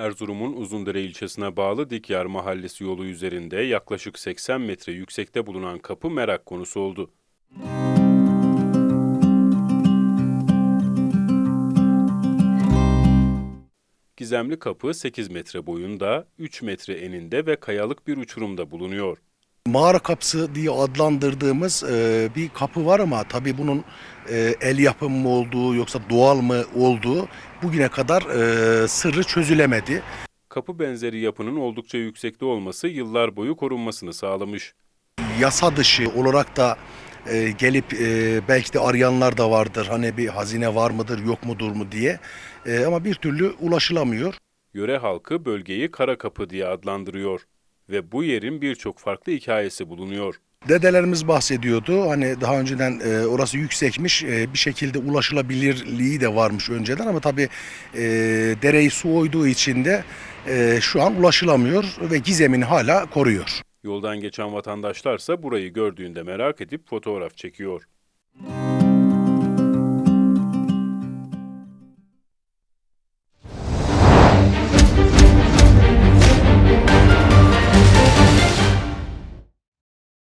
Erzurum'un Uzundere ilçesine bağlı Dikyar Mahallesi yolu üzerinde yaklaşık 80 metre yüksekte bulunan kapı merak konusu oldu. Gizemli kapı 8 metre boyunda, 3 metre eninde ve kayalık bir uçurumda bulunuyor. Mağara kapısı diye adlandırdığımız e, bir kapı var ama tabii bunun e, el yapımı mı olduğu yoksa doğal mı olduğu bugüne kadar e, sırrı çözülemedi. Kapı benzeri yapının oldukça yüksekte olması yıllar boyu korunmasını sağlamış. Yasa dışı olarak da e, gelip e, belki de arayanlar da vardır. Hani bir hazine var mıdır yok mudur mu diye E, ama bir türlü ulaşılamıyor. Yöre halkı bölgeyi Kara Kapı diye adlandırıyor ve bu yerin birçok farklı hikayesi bulunuyor. Dedelerimiz bahsediyordu. Hani daha önceden e, orası yüksekmiş. e, bir şekilde ulaşılabilirliği de varmış önceden ama tabii e, dereyi su oyduğu için de e, şu an ulaşılamıyor ve gizemini hala koruyor. Yoldan geçen vatandaşlarsa burayı gördüğünde merak edip fotoğraf çekiyor.